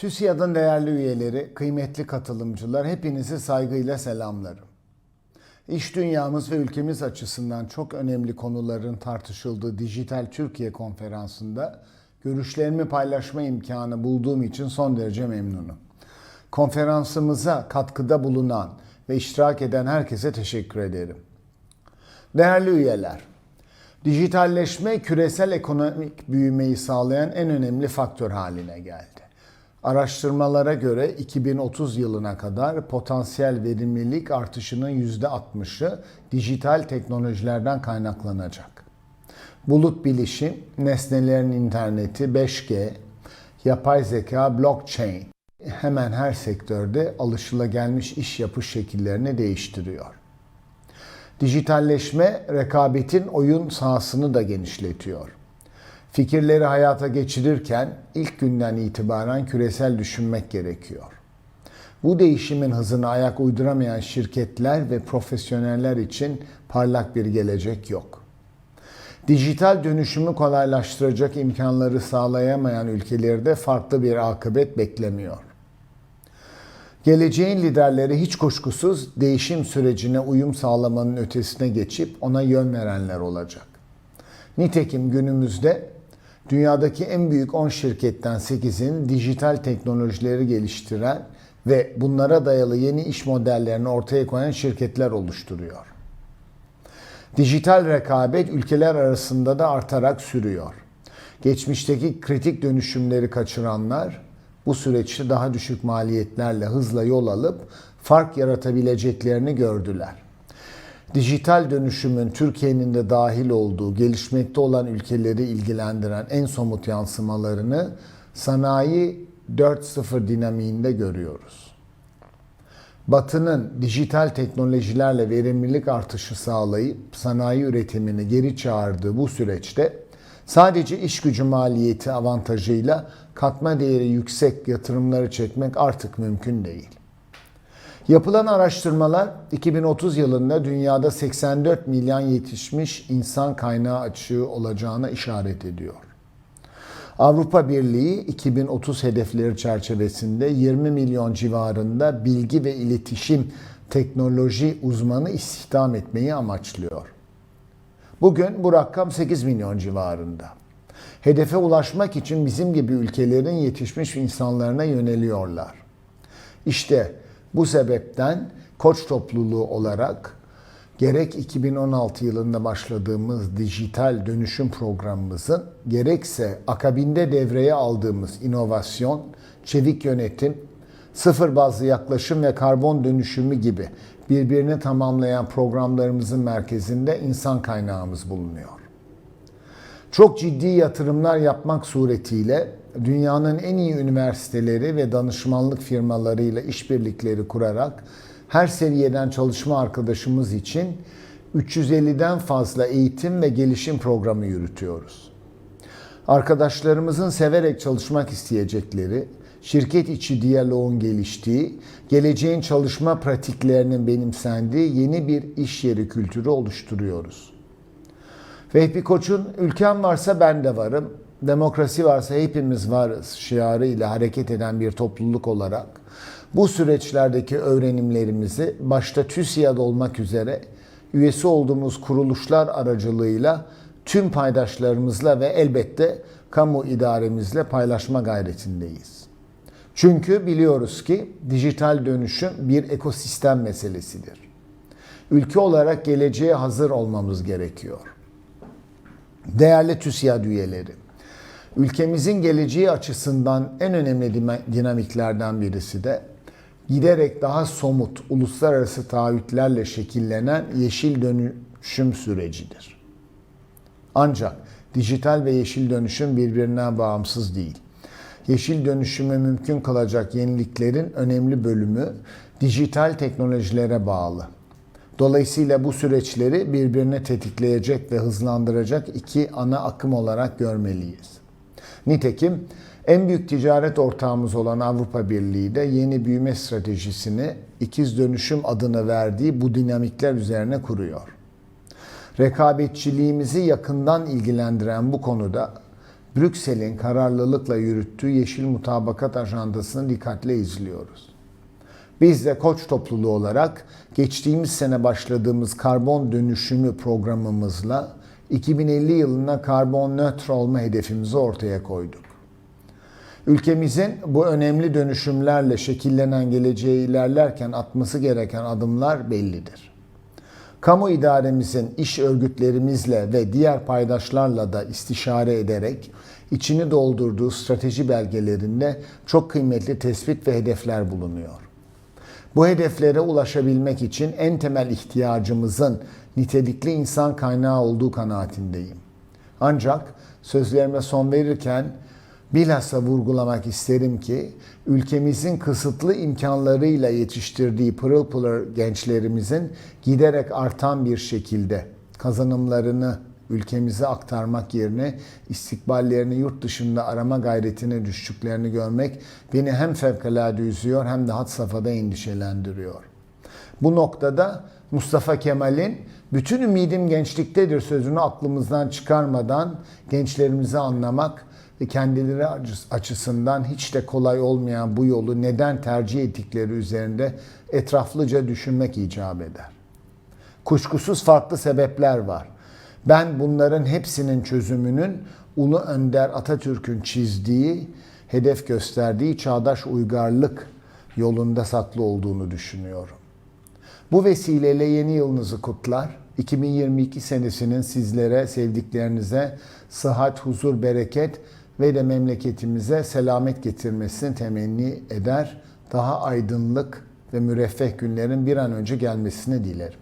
TÜSİAD'ın değerli üyeleri, kıymetli katılımcılar hepinizi saygıyla selamlarım. İş dünyamız ve ülkemiz açısından çok önemli konuların tartışıldığı Dijital Türkiye konferansında görüşlerimi paylaşma imkanı bulduğum için son derece memnunum. Konferansımıza katkıda bulunan ve iştirak eden herkese teşekkür ederim. Değerli üyeler, dijitalleşme küresel ekonomik büyümeyi sağlayan en önemli faktör haline geldi. Araştırmalara göre 2030 yılına kadar potansiyel verimlilik artışının %60'ı dijital teknolojilerden kaynaklanacak. Bulut bilişim, nesnelerin interneti, 5G, yapay zeka, blockchain hemen her sektörde alışılagelmiş iş yapış şekillerini değiştiriyor. Dijitalleşme rekabetin oyun sahasını da genişletiyor. Fikirleri hayata geçirirken ilk günden itibaren küresel düşünmek gerekiyor. Bu değişimin hızına ayak uyduramayan şirketler ve profesyoneller için parlak bir gelecek yok. Dijital dönüşümü kolaylaştıracak imkanları sağlayamayan ülkelerde farklı bir akıbet beklemiyor. Geleceğin liderleri hiç kuşkusuz değişim sürecine uyum sağlamanın ötesine geçip ona yön verenler olacak. Nitekim günümüzde dünyadaki en büyük 10 şirketten 8'in dijital teknolojileri geliştiren ve bunlara dayalı yeni iş modellerini ortaya koyan şirketler oluşturuyor. Dijital rekabet ülkeler arasında da artarak sürüyor. Geçmişteki kritik dönüşümleri kaçıranlar bu süreçte daha düşük maliyetlerle hızla yol alıp fark yaratabileceklerini gördüler. Dijital dönüşümün Türkiye'nin de dahil olduğu gelişmekte olan ülkeleri ilgilendiren en somut yansımalarını sanayi 4.0 dinamiğinde görüyoruz. Batı'nın dijital teknolojilerle verimlilik artışı sağlayıp sanayi üretimini geri çağırdığı bu süreçte sadece iş gücü maliyeti avantajıyla katma değeri yüksek yatırımları çekmek artık mümkün değil. Yapılan araştırmalar 2030 yılında dünyada 84 milyon yetişmiş insan kaynağı açığı olacağına işaret ediyor. Avrupa Birliği 2030 hedefleri çerçevesinde 20 milyon civarında bilgi ve iletişim teknoloji uzmanı istihdam etmeyi amaçlıyor. Bugün bu rakam 8 milyon civarında. Hedefe ulaşmak için bizim gibi ülkelerin yetişmiş insanlarına yöneliyorlar. İşte bu sebepten koç topluluğu olarak gerek 2016 yılında başladığımız dijital dönüşüm programımızın gerekse akabinde devreye aldığımız inovasyon, çevik yönetim, sıfır bazlı yaklaşım ve karbon dönüşümü gibi birbirini tamamlayan programlarımızın merkezinde insan kaynağımız bulunuyor. Çok ciddi yatırımlar yapmak suretiyle dünyanın en iyi üniversiteleri ve danışmanlık firmalarıyla işbirlikleri kurarak her seviyeden çalışma arkadaşımız için 350'den fazla eğitim ve gelişim programı yürütüyoruz. Arkadaşlarımızın severek çalışmak isteyecekleri, şirket içi diyaloğun geliştiği, geleceğin çalışma pratiklerinin benimsendiği yeni bir iş yeri kültürü oluşturuyoruz. Vehbi Koç'un ülkem varsa ben de varım, demokrasi varsa hepimiz varız şiarı ile hareket eden bir topluluk olarak bu süreçlerdeki öğrenimlerimizi başta TÜSİAD olmak üzere üyesi olduğumuz kuruluşlar aracılığıyla tüm paydaşlarımızla ve elbette kamu idaremizle paylaşma gayretindeyiz. Çünkü biliyoruz ki dijital dönüşüm bir ekosistem meselesidir. Ülke olarak geleceğe hazır olmamız gerekiyor. Değerli TÜSİAD üyeleri, ülkemizin geleceği açısından en önemli dinamiklerden birisi de giderek daha somut uluslararası taahhütlerle şekillenen yeşil dönüşüm sürecidir. Ancak dijital ve yeşil dönüşüm birbirinden bağımsız değil. Yeşil dönüşümü mümkün kılacak yeniliklerin önemli bölümü dijital teknolojilere bağlı. Dolayısıyla bu süreçleri birbirine tetikleyecek ve hızlandıracak iki ana akım olarak görmeliyiz. Nitekim en büyük ticaret ortağımız olan Avrupa Birliği de yeni büyüme stratejisini ikiz dönüşüm adını verdiği bu dinamikler üzerine kuruyor. Rekabetçiliğimizi yakından ilgilendiren bu konuda Brüksel'in kararlılıkla yürüttüğü Yeşil Mutabakat Ajandası'nı dikkatle izliyoruz. Biz de Koç topluluğu olarak geçtiğimiz sene başladığımız karbon dönüşümü programımızla 2050 yılına karbon nötr olma hedefimizi ortaya koyduk. Ülkemizin bu önemli dönüşümlerle şekillenen geleceğe ilerlerken atması gereken adımlar bellidir. Kamu idaremizin iş örgütlerimizle ve diğer paydaşlarla da istişare ederek içini doldurduğu strateji belgelerinde çok kıymetli tespit ve hedefler bulunuyor. Bu hedeflere ulaşabilmek için en temel ihtiyacımızın nitelikli insan kaynağı olduğu kanaatindeyim. Ancak sözlerime son verirken bilhassa vurgulamak isterim ki ülkemizin kısıtlı imkanlarıyla yetiştirdiği pırıl pırıl gençlerimizin giderek artan bir şekilde kazanımlarını ülkemize aktarmak yerine istikballerini yurt dışında arama gayretine düştüklerini görmek beni hem fevkalade üzüyor hem de had safhada endişelendiriyor. Bu noktada Mustafa Kemal'in bütün ümidim gençliktedir sözünü aklımızdan çıkarmadan gençlerimizi anlamak ve kendileri açısından hiç de kolay olmayan bu yolu neden tercih ettikleri üzerinde etraflıca düşünmek icap eder. Kuşkusuz farklı sebepler var. Ben bunların hepsinin çözümünün Ulu Önder Atatürk'ün çizdiği, hedef gösterdiği çağdaş uygarlık yolunda saklı olduğunu düşünüyorum. Bu vesileyle yeni yılınızı kutlar. 2022 senesinin sizlere, sevdiklerinize sıhhat, huzur, bereket ve de memleketimize selamet getirmesini temenni eder. Daha aydınlık ve müreffeh günlerin bir an önce gelmesini dilerim.